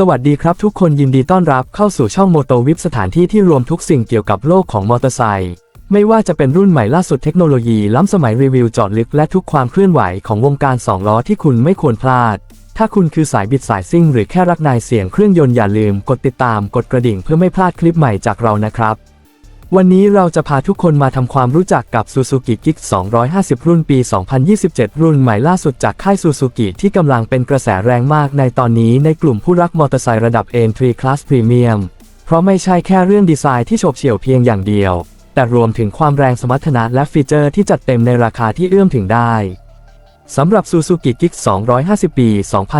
สวัสดีครับทุกคนยินดีต้อนรับเข้าสู่ช่องโมโตวิปสถานที่ที่รวมทุกสิ่งเกี่ยวกับโลกของมอเตอร์ไซค์ไม่ว่าจะเป็นรุ่นใหม่ล่าสุดเทคโนโลยีล้ำสมัยรีวิวจอดลึกและทุกความเคลื่อนไหวของวงการสองล้อที่คุณไม่ควรพลาด ถ้าคุณคือสายบิดสายซิ่งหรือแค่รักนายเสียงเครื่องยนต์อย่าลืมกดติดตามกดกระดิ่งเพื่อไม่พลาดคลิปใหม่จากเรานะครับ วันนี้เราจะพาทุกคนมาทำความรู้จักกับ Suzuki Giggs 250 รุ่นปี 2027 รุ่นใหม่ล่าสุดจากค่าย Suzuki ที่กำลังเป็นกระแสแรงมากในตอนนี้ในกลุ่มผู้รักมอเตอร์ไซค์ระดับ Entry Class Premium เพราะไม่ใช่แค่เรื่องดีไซน์ที่โฉบเฉี่ยวเพียงอย่างเดียว แต่รวมถึงความแรงสมรรถนะและฟีเจอร์ที่จัดเต็มในราคาที่เอื้อมถึงได้สำหรับ Suzuki Giggs 250 ปี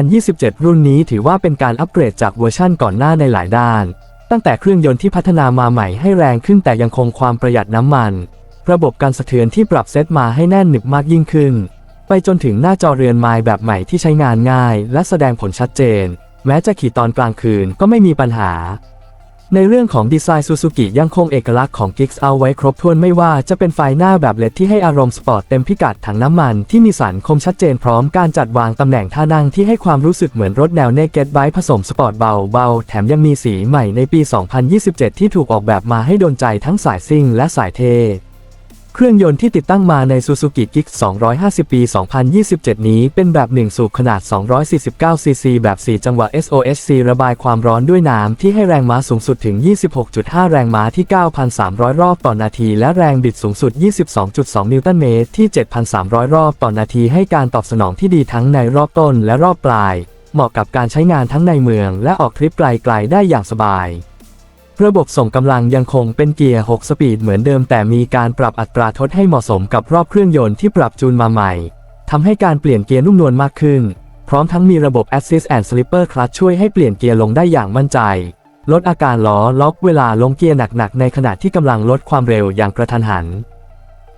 2027 รุ่นนี้ถือว่าเป็นการอัปเกรดจากเวอร์ชั่นก่อนหน้าในหลายด้าน ตั้งแต่เครื่องยนต์ที่พัฒนามาใหม่ให้แรงขึ้นแต่ยังคงความประหยัดน้ำมัน ระบบการสะเทือนที่ปรับเซตมาให้แน่นหนึบมากยิ่งขึ้น ไปจนถึงหน้าจอเรือนไม้แบบใหม่ที่ใช้งานง่าย และแสดงผลชัดเจน แม้จะขี่ตอนกลางคืนก็ไม่มีปัญหา ในเรื่องของดีไซน์ซูซูกิยังคงเอกลักษณ์ของ Giggs เอาไว้ครบถ้วนไม่ว่าจะเป็นไฟหน้าแบบเลดที่ให้อารมณ์สปอร์ตเต็มพิกัดถังน้ำมันที่มีสันคมชัดเจนพร้อมการจัดวางตำแหน่งท่านั่งที่ให้ความรู้สึกเหมือนรถแนวเนเกตไบผสมสปอร์ตเบาเบาๆแถมยังมีสีใหม่ในปี 2027 ที่ถูกออกแบบมาให้โดนใจทั้งสายซิ่งและสายเท เครื่องยนต์ที่ติดตั้งมาใน Suzuki Giggs 250 ปี 2027 นี้เป็นแบบ 1 สูบขนาด 249 ซีซี แบบ 4 จังหวะ SOHC ระบายความร้อนด้วยน้ำที่ให้แรงม้าสูงสุดถึง 26.5 แรงม้าที่ 9,300 รอบต่อนาที และแรงบิดสูงสุด 22.2 นิวตันเมตรที่ 7,300 รอบต่อนาที ให้การตอบสนองที่ดีทั้งในรอบต้นและรอบปลาย เหมาะกับการใช้งานทั้งในเมือง และออกทริปไกลๆได้อย่างสบาย ระบบส่งกำลังยังคงเป็นเกียร์ 6 สปีดเหมือนเดิมแต่มีการปรับอัตราทดให้เหมาะสมกับรอบเครื่องยนต์ที่ปรับจูนมาใหม่ ทำให้การเปลี่ยนเกียร์นุ่มนวลมากขึ้น พร้อมทั้งมีระบบ Assist and Slipper Clutch ช่วยให้เปลี่ยนเกียร์ลงได้อย่างมั่นใจ ลดอาการล้อล็อกเวลาลงเกียร์หนักๆ ในขณะที่กำลังลดความเร็วอย่างกระทันหัน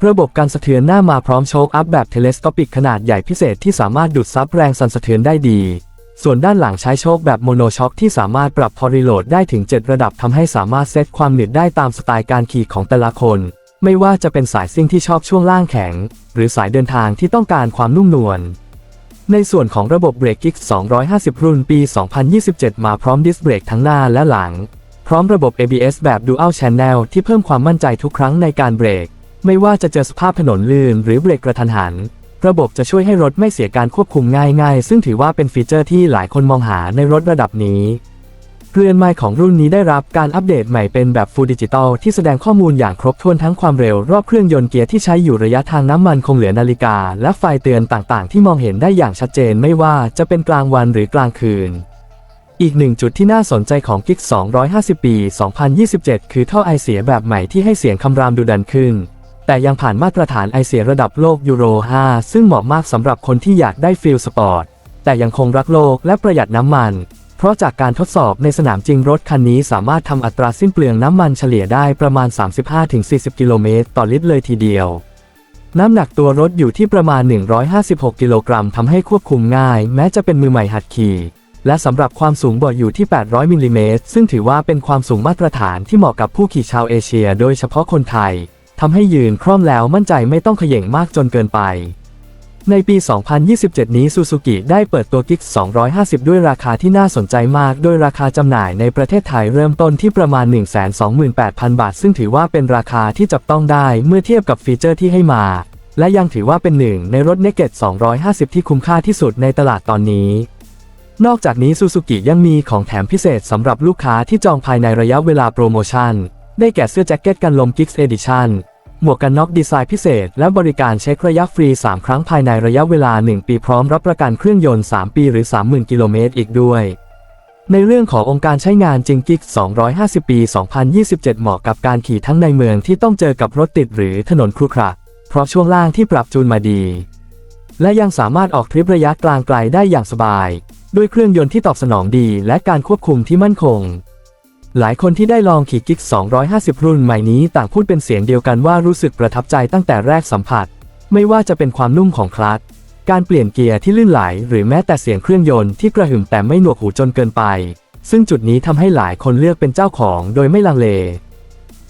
ระบบการสะเทือนหน้ามาพร้อมโชคอัพแบบเทเลสโคปิกขนาดใหญ่พิเศษที่สามารถดูดซับแรงสั่นสะเทือนได้ดี ส่วนด้านหลังใช้โชคแบบโมโนช็อคที่สามารถปรับพอรีโหลดได้ถึง 7 ระดับทำให้สามารถเซตความหนืดได้ตามสไตล์การขี่ของแต่ละคน ไม่ว่าจะเป็นสายซิ่งที่ชอบช่วงล่างแข็ง หรือสายเดินทางที่ต้องการความนุ่มนวลในส่วนของระบบเบรกกิก250 รุ่นปี 2027 มาพร้อมดิสเบรกทั้งหน้าและหลัง พร้อมระบบ ABS แบบ Dual Channel ที่เพิ่มความมั่นใจทุกครั้งในการเบรก ไม่ว่าจะเจอสภาพถนนลื่นหรือเบรกกระทันหัน ระบบจะช่วยให้รถไม่เสียการควบคุมง่ายๆ ซึ่งถือว่าเป็นฟีเจอร์ที่หลายคนมองหาในรถระดับนี้เรือนไม้ของรุ่นนี้ได้รับการอัปเดตใหม่เป็นแบบ Full Digital ที่แสดงข้อมูลอย่างครบถ้วนทั้งความเร็วรอบเครื่องยนต์เกียร์ที่ใช้อยู่ระยะทางน้ำมันคงเหลือนาฬิกา และไฟเตือนต่างๆ ที่มองเห็นได้อย่างชัดเจนไม่ว่าจะเป็นกลางวันหรือกลางคืน อีกหนึ่งจุดที่น่าสนใจของ Giggs 250 ปี 2027 คือท่อไอเสียแบบใหม่ที่ให้เสียงคำรามดุดันขึ้น แต่ยังผ่านมาตรฐานไอเสียระดับโลกยูโร 5 ซึ่งเหมาะมากสำหรับคนที่อยากได้ฟีลสปอร์ต แต่ยังคงรักโลกและประหยัดน้ำมัน เพราะจากการทดสอบในสนามจริงรถคันนี้สามารถทำอัตราสิ้นเปลืองน้ำมันเฉลี่ยได้ประมาณ 35-40 กิโลเมตรต่อลิตรเลยทีเดียว น้ำหนักตัวรถอยู่ที่ประมาณ 156 กิโลกรัมทำให้ควบคุมง่าย แม้จะเป็นมือใหม่หัดขี่และสำหรับความสูงบาะอยู่ที่ 800 มิลลิเมตร ซึ่งถือว่าเป็นความสูงมาตรฐานที่เหมาะกับผู้ขี่ชาวเอเชีย โดยเฉพาะคนไทย ทำให้ยืนคล่อมแล้วมั่นใจไม่ต้องเขย่งมากจนเกินไป ในปี 2027 นี้ Suzuki ได้เปิดตัว Giggs 250 ด้วยราคาที่น่าสนใจมาก โดยราคาจำหน่ายในประเทศไทยเริ่มต้นที่ประมาณ 128,000 บาท ซึ่งถือว่าเป็นราคาที่จับต้องได้เมื่อเทียบกับฟีเจอร์ที่ให้มา และยังถือว่าเป็นหนึ่งในรถ Naked 250 ที่คุ้มค่าที่สุดในตลาดตอนนี้นอกจากนี้ Suzuki ยังมีของแถมพิเศษสำหรับลูกค้าที่จองภายในระยะเวลาโปรโมชั่น ได้แก่เสื้อแจ็คเก็ตกันลม Giggs Edition หมวกกันน็อกดีไซน์พิเศษ และบริการเช็คระยะฟรี 3 ครั้งภายในระยะเวลา 1 ปีพร้อมรับประกันเครื่องยนต์ 3 ปีหรือ 30,000 กิโลเมตรอีกด้วย ในเรื่องขององค์การใช้งานจริง Gix 250 ปี 2027 เหมาะกับการขี่ทั้งในเมืองที่ต้องเจอกับรถติดหรือถนนครุขระเพราะช่วงล่างที่ปรับจูนมาดี และยังสามารถออกทริประยะกลางไกลได้อย่างสบาย ด้วยเครื่องยนต์ที่ตอบสนองดี และการควบคุมที่มั่นคง หลายคนที่ได้ลองขี่กิก250 รุ่นใหม่นี้ต่างพูดเป็นเสียงเดียวกันว่ารู้สึกประทับใจตั้งแต่แรกสัมผัส ไม่ว่าจะเป็นความนุ่มของคลัตช์การเปลี่ยนเกียร์ที่ลื่นไหล หรือแม้แต่เสียงเครื่องยนต์ที่กระหึ่มแต่ไม่หนวกหูจนเกินไป ซึ่งจุดนี้ทำให้หลายคนเลือกเป็นเจ้าของโดยไม่ลังเล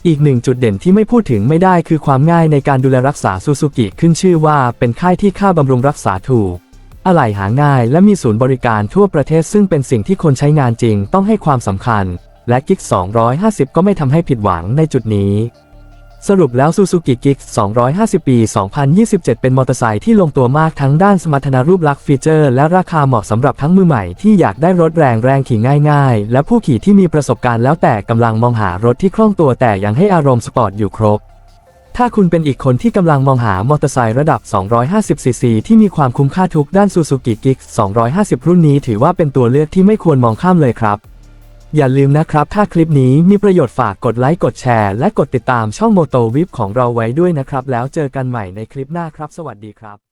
อีกหนึ่งจุดเด่นที่ไม่พูดถึงไม่ได้คือความง่ายในการดูแลรักษาซูซูกิขึ้นชื่อว่าเป็นค่ายที่ค่าบำรุงรักษาถูกอะไหล่หาง่ายและมีศูนย์บริการทั่วประเทศซึ่งเป็นสิ่งที่คนใช้งานจริงต้องให้ความสำคัญ และกิก250 ก็ไม่ทำให้ผิดหวังในจุดนี้ สรุปแล้ว Suzuki Giggs 250 ปี 2027 เป็นมอเตอร์ไซค์ที่ลงตัวมากทั้งด้านสมรรถนะรูปลักษณ์ฟีเจอร์ และราคาเหมาะสำหรับทั้งมือใหม่ที่อยากได้รถแรงแรงขี่ง่ายๆ และผู้ขี่ที่มีประสบการณ์แล้วแต่กำลังมองหารถที่คล่องตัวแต่ยังให้อารมณ์สปอร์ตอยู่ครบถ้าคุณเป็นอีกคนที่กำลังมองหามอเตอร์ไซค์ระดับ 250cc ที่มีความคุ้มค่าทุกด้าน Suzuki Giggs 250 รุ่นนี้ถือว่าเป็นตัวเลือกที่ไม่ควรมองข้ามเลยครับ อย่าลืมนะครับ ถ้าคลิปนี้มีประโยชน์ฝากกดไลค์ กดแชร์ และกดติดตามช่องโมโตวิ p ของเราไว้ด้วยนะครับ แล้วเจอกันใหม่ในคลิปหน้าครับ สวัสดีครับ